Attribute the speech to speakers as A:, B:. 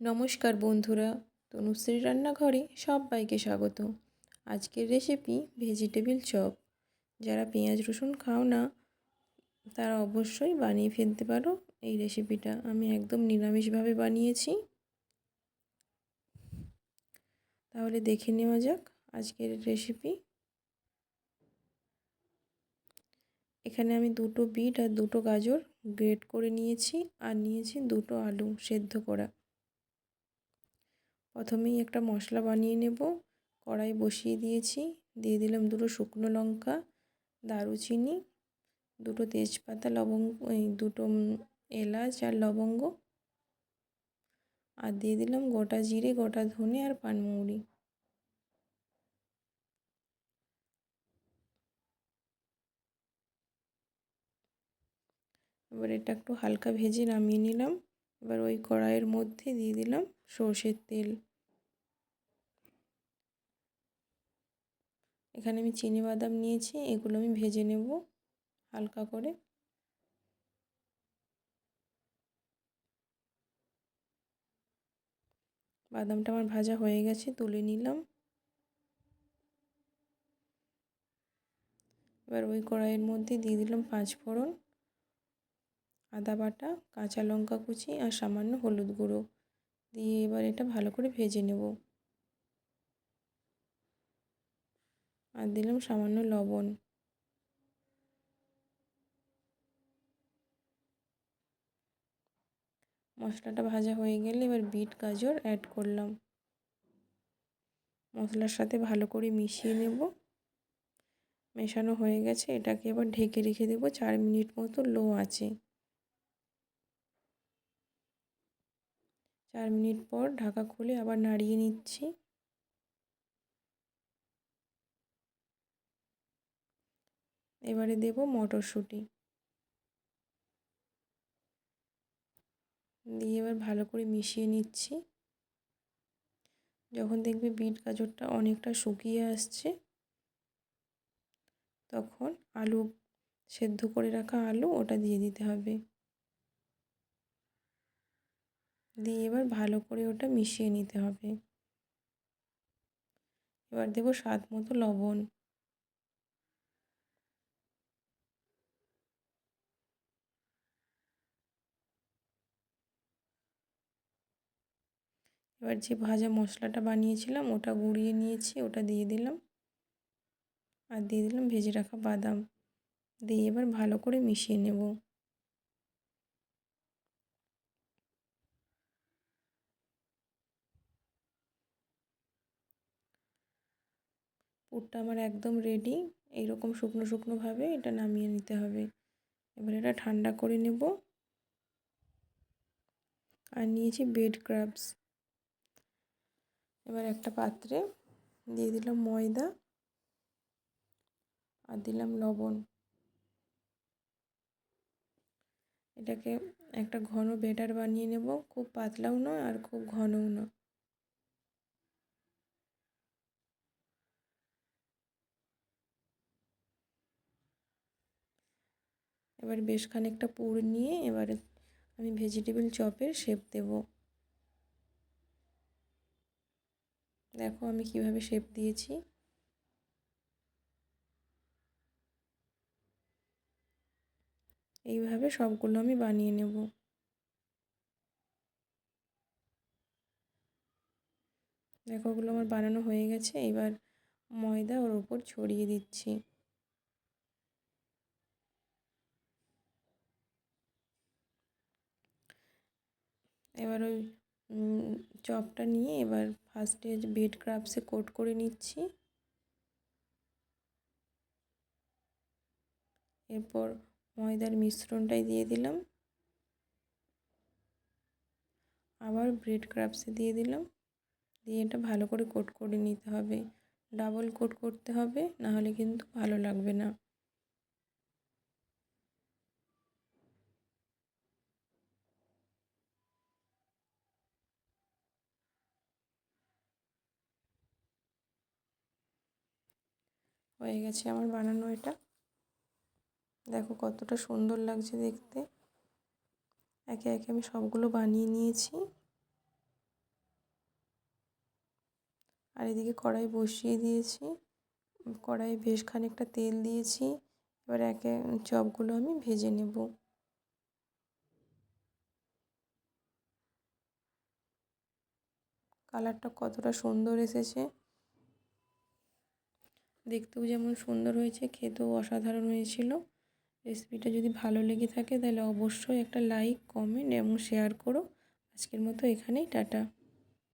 A: নমস্কার বন্ধুরা, তনুশ্রী রান্নাঘরে সবাইকে স্বাগত। আজকের রেসিপি ভেজিটেবিল চপ যারা পেঁয়াজ, রসুন খাও না, তারা অবশ্যই বানিয়ে ফেলতে পারো এই রেসিপিটা আমি একদম নিরামিষভাবে বানিয়েছি। তাহলে দেখে নেওয়া যাক আজকের রেসিপি এখানে আমি দুটো বিট আর দুটো গাজর গ্রেট করে নিয়েছি, আর নিয়েছি দুটো আলু সেদ্ধ করা। প্রথমেই একটা মশলা বানিয়ে নেব। কড়াই বসিয়ে দিয়েছি। দিয়ে দিলাম দুটো শুকনো লঙ্কা, দারুচিনি, দুটো তেজপাতা, লবঙ্গ এই দুটো এলাচ আর লবঙ্গ। আর দিয়ে দিলাম গোটা জিরে, গোটা ধনে আর পানমৌরি এবার এটা একটু হালকা ভেজে নামিয়ে নিলাম। এবার ওই কড়াইয়ের মধ্যে দিয়ে দিলাম সর্ষের তেল। এখানে আমি চিনি বাদাম নিয়েছি, এগুলো আমি ভেজে নেব হালকা করে। বাদামটা আমার ভাজা হয়ে গেছে, তুলে নিলাম। এবার ওই কড়াইয়ের মধ্যে দিয়ে দিলাম পাঁচ ফোড়ন আদা বাটা, কাঁচা লঙ্কা কুচি আর সামান্য হলুদ গুঁড়ো। দিয়ে এবার এটা ভালো করে ভেজে নেব। আর দিলাম সামান্য লবণ। মশলাটা ভাজা হয়ে গেলে এবার বিট, গাজর অ্যাড করলাম। মশলার সাথে ভালো করে মিশিয়ে নেব। মেশানো হয়ে গেছে, এটাকে এবার ঢেকে রেখে দেবো। চার মিনিট মতো লো আছে চার মিনিট পর ঢাকা খুলে আবার নাড়িয়ে নিচ্ছি। এবারে দেব মটরশুঁটি। দিয়ে এবার ভালো করে মিশিয়ে নিচ্ছি। যখন দেখবে বিট গাজরটা অনেকটা শুকিয়ে আসছে, তখন আলু, সেদ্ধ করে রাখা আলু ওটা দিয়ে দিতে হবে। দিয়ে এবার ভালো করে ওটা মিশিয়ে নিতে হবে। এবার দেবো স্বাদ মতো লবণ। এবার যে ভাজা মশলাটা বানিয়েছিলাম ওটা গুঁড়িয়ে নিয়েছি, ওটা দিয়ে দিলাম। আর দিয়ে দিলাম ভেজে রাখা বাদাম। দিয়ে এবার ভালো করে মিশিয়ে নেব। পুরটা আমার একদম রেডি এইরকম শুকনো শুকনোভাবে এটা নামিয়ে নিতে হবে। এবার এটা ঠান্ডা করে নেব। আর নিয়েছি বেড ক্রাবস এবার একটা পাত্রে দিয়ে দিলাম ময়দা আর দিলাম লবণ। এটাকে একটা ঘন বেটার বানিয়ে নেব। খুব পাতলাও নয় আর খুব ঘনও না এবার বেশ খানিকটা পুর নিয়ে এবার আমি ভেজিটেবিল চপের শেপ দেব। দেখো আমি কীভাবে শেপ দিয়েছি। এইভাবে সবগুলো আমি বানিয়ে নেব। দেখো ওগুলো আমার বানানো হয়ে গেছে, এবার ময়দা ওর উপর ছড়িয়ে দিচ্ছি। এবার ওই চপটা নিয়ে এবার ফার্স্টে বেড ক্রাফসে কোট করে নিচ্ছি। এরপর ময়দার মিশ্রণটাই দিয়ে দিলাম। আবার ব্রেড ক্রাফসে দিয়ে দিলাম। দিয়ে এটা ভালো করে কোট করে নিতে হবে। ডাবল কোট করতে হবে, নাহলে কিন্তু ভালো লাগবে না। হয়ে গেছে আমার বানানো এটা। দেখো কতটা সুন্দর লাগছে দেখতে। একে একে আমি সবগুলো বানিয়ে নিয়েছি। আর এদিকে কড়াই বসিয়ে দিয়েছি। কড়াইয়ে বেশ খানিকটা তেল দিয়েছি। এবার একে চপগুলো আমি ভেজে নেব। কালারটা কতটা সুন্দর এসেছে। দেখতেও যেমন সুন্দর হয়েছে, খেতেও অসাধারণ হয়েছিল। রেসিপিটা যদি ভালো লেগে থাকে তাহলে অবশ্যই একটা লাইক কমেন্ট এবং শেয়ার করো। আজকের মতো এখানেই, টাটা।